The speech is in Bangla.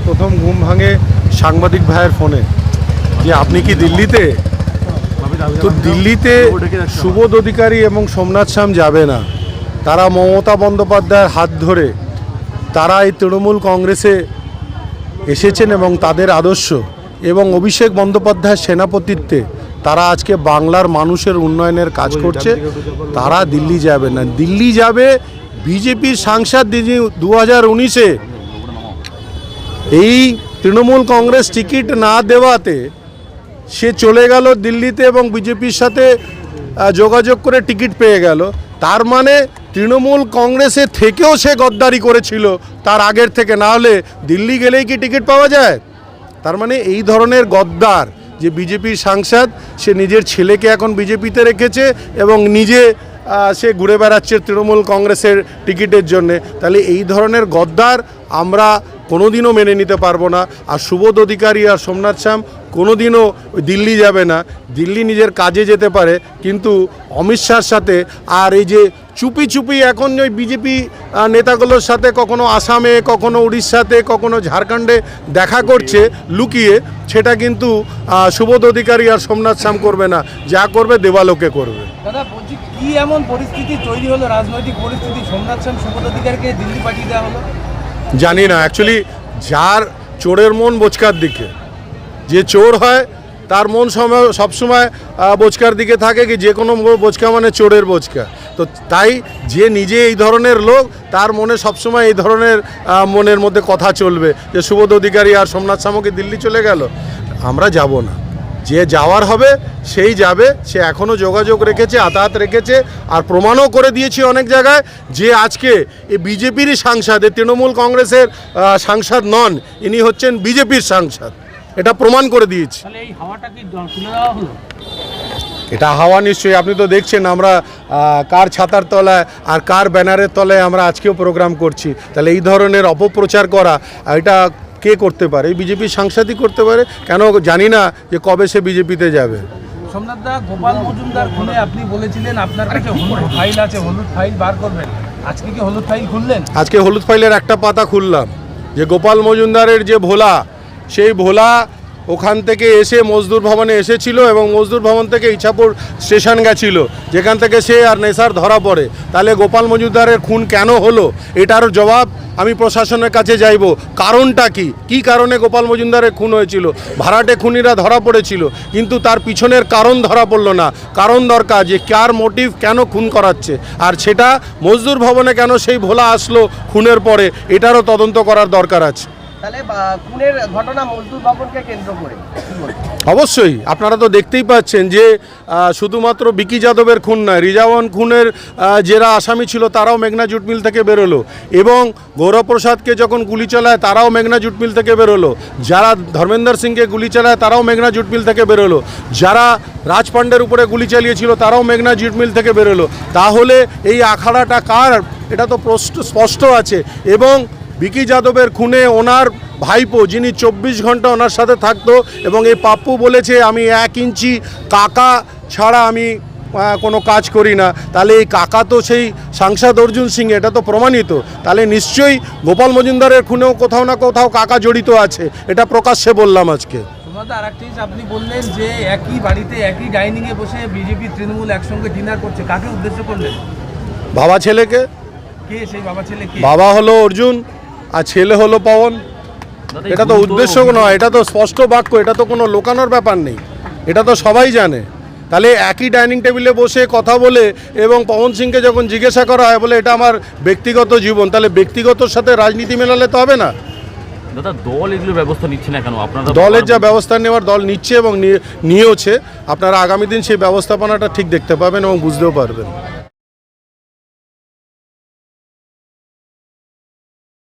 আমার প্রথম ঘুম ভাঙে সাংবাদিক ভাইয়ের ফোনে যে আপনি কি দিল্লিতে? তো দিল্লিতে সুবোধ অধিকারী এবং সোমনাথ শাম যাবে না। তারা মমতা বন্দ্যোপাধ্যায়ের হাত ধরে তারা এই তৃণমূল কংগ্রেসে এসেছেন এবং তাদের আদর্শ এবং অভিষেক বন্দ্যোপাধ্যায়ের সেনাপতিত্বে তারা আজকে বাংলার মানুষের উন্নয়নের কাজ করছে। তারা দিল্লি যাবে না। দিল্লি যাবে বিজেপির সাংসদ দু হাজার উনিশে এই তৃণমূল কংগ্রেস টিকিট না দেওয়াতে সে চলে গেল দিল্লিতে এবং বিজেপির সাথে যোগাযোগ করে টিকিট পেয়ে গেল। তার মানে তৃণমূল কংগ্রেসে থেকেও সে গদ্দারি করেছিল তার আগের থেকে। না হলে দিল্লি গেলেই কি টিকিট পাওয়া যায়? তার মানে এই ধরনের গদ্দার যে বিজেপির সাংসদ, সে নিজের ছেলেকে এখন বিজেপিতে রেখেছে এবং নিজে সে ঘুরে বেড়াচ্ছে তৃণমূল কংগ্রেসের টিকিটের জন্যে। তাহলে এই ধরনের গদ্দার আমরা কোনোদিনও মেনে নিতে পারব না। আর সুবোধ অধিকারী আর সোমনাথ শ্যাম কোনোদিনও দিল্লি যাবে না। দিল্লি নিজের কাজে যেতে পারে, কিন্তু অমিত শাহর সাথে আর এই যে চুপি চুপি এখন ওই বিজেপি নেতাগুলোর সাথে কখনো আসামে, কখনো উড়িষ্যাতে, কখনো ঝাড়খণ্ডে দেখা করছে, লুকিয়ে, সেটা কিন্তু সুবোধ অধিকারী আর সোমনাথ শ্যাম করবে না। যা করবে দেবালোকে করবে। দাদা, বলছি, কি এমন পরিস্থিতি তৈরি হলো, রাজনৈতিক পরিস্থিতি? সোমনাথ সেন সুবোধ অধিকারীকে দিল্লি পাঠিয়ে দেওয়া হলো? জানি না। অ্যাকচুয়ালি যার চোরের মন বোচকার দিকে। যে চোর হয়, তার মন সময় সবসময় বোচকার দিকে থাকে কি, যে কোনো বোচকা মানে চোরের বোচকা। তো তাই যে নিজে এই ধরনের লোক, তার মনে সবসময় এই ধরনের মনের মধ্যে কথা চলবে। যে সুবোধ অধিকারী আর সোমনাথ সামকে দিল্লি চলে গেল, আমরা যাব না। যে যাওয়ার হবে সেই যাবে। সে এখনও যোগাযোগ রেখেছে আতাহাত রেখেছে আর প্রমাণও করে দিয়েছে অনেক জায়গায় যে আজকে এ বিজেপিরই সাংসদ তৃণমূল কংগ্রেসের সাংসদ নন ইনি হচ্ছেন বিজেপির সাংসদ। এটা প্রমাণ করে দিয়েছি। এটা হাওয়া নিশ্চয়ই আপনি তো দেখছেন আমরা কার ছাতার তলায় আর কার ব্যানারের তলায় আমরা আজকেও প্রোগ্রাম করছি। তাহলে এই ধরনের অপপ্রচার করা এটা কে করতে পারে? এই বিজেপির সাংসদই করতে পারে? কেন জানি না যে কবে সে বিজেপিতে যাবে। সোমনাথ দা গোপাল মজুমদার খুলে আপনি বলেছিলেন আপনার কাছে হলুদ ফাইল আছে হলুদ ফাইল বার করবেন। আজকে কি হলুদ ফাইল খুললেন? আজকে হলুদ ফাইলের একটা পাতা খুললাম। যে গোপাল মজুমদারের যে ভোলা সেই ভোলা ওখান থেকে এসে মজদুর ভবনে এসেছিল এবং মজদুর ভবন থেকে ইছাপুর স্টেশন গেছিল। যেখান থেকে সে আর নেশার ধরা পড়ে। তাহলে গোপাল মজুমদারের খুন কেন হলো? এটার জবাব আমি প্রশাসনের কাছে যাইব। কারণটা কি? কি কারণে গোপাল মজুমদারের খুন হয়েছিল? ভাড়াটে খুনিরা ধরা পড়েছিল, কিন্তু তার পিছনের কারণ ধরা পড়ল না। কারণ দরকার যে কার মোটিভ কেন খুন করাচ্ছে, আর সেটা মজদুর ভবনে কেন সেই ভোলা আসলো খুনের পরে, এটারও তদন্ত করার দরকার আছে। তাহলে খুনের ঘটনা মজদুর ভবনকে কেন্দ্র করে? অবশ্যই, আপনারা তো দেখতেই পাচ্ছেন যে শুধুমাত্র বিকি যাদবের খুন নয়, রিজাওয়ান খুনের যারা আসামি ছিল তারাও মেঘনা জুট মিল থেকে বেরোলো এবং গৌরবপ্রসাদকে যখন গুলি চালায় তারাও মেঘনা জুট মিল থেকে বেরোলো। যারা ধর্মেন্দ্র সিংকে গুলি চালায় তারাও মেঘনা জুট মিল থেকে বেরোলো। যারা রাজ পাণ্ডের উপরে গুলি চালিয়েছিল তারাও মেঘনা জুট মিল থেকে বেরোলো। তাহলে এই আখাড়াটা কার? এটা তো স্পষ্ট আছে এবং বিকি যাদবের খুনে ওনার ভাইপো যিনি চব্বিশ ঘণ্টা ওনার সাথে থাকতো এবং এই পাপ্পু বলেছে আমি এক ইঞ্চি কাকা ছাড়া আমি কোনো কাজ করি না। তাহলে এই কাকা তো সেই সাংসদ অর্জুন সিং এটা তো প্রমাণিত। তাহলে নিশ্চয়ই গোপাল মজুমদারের খুনেও কোথাও না কোথাও কাকা জড়িত আছে এটা প্রকাশ্যে বললাম আজকে। আরেকটা জিনিস আপনি বললেন যে একই বাড়িতে একই ডাইনিং এ বসে বিজেপি তৃণমূল একসঙ্গে ডিনার করছে। কাকে উদ্দেশ্য করলেন? বাবা ছেলেকে? কে সেই বাবা ছেলে বাবা হলো অর্জুন। আর ছেলে হলো পবন। এটা তো উদ্দেশ্য নয় এটা তো স্পষ্ট বাক্য এটা তো কোনো লোকানোর ব্যাপার নেই। এটা তো সবাই জানে। তাহলে একই ডাইনিং টেবিলে বসে কথা বলে এবং পবন সিংকে যখন জিজ্ঞাসা করা হয় বলে এটা আমার ব্যক্তিগত জীবন তাহলে ব্যক্তিগতর সাথে রাজনীতি মেলালে তো হবে না? দাদা দল এগুলো ব্যবস্থা নিচ্ছে না কেন? আপনারা দলের যা ব্যবস্থা নেওয়ার দল নিচ্ছে এবং নিয়ে- নিয়েওছে। আপনারা আগামী দিন সেই ব্যবস্থাপনাটা ঠিক দেখতে পাবেন এবং বুঝতেও পারবেন।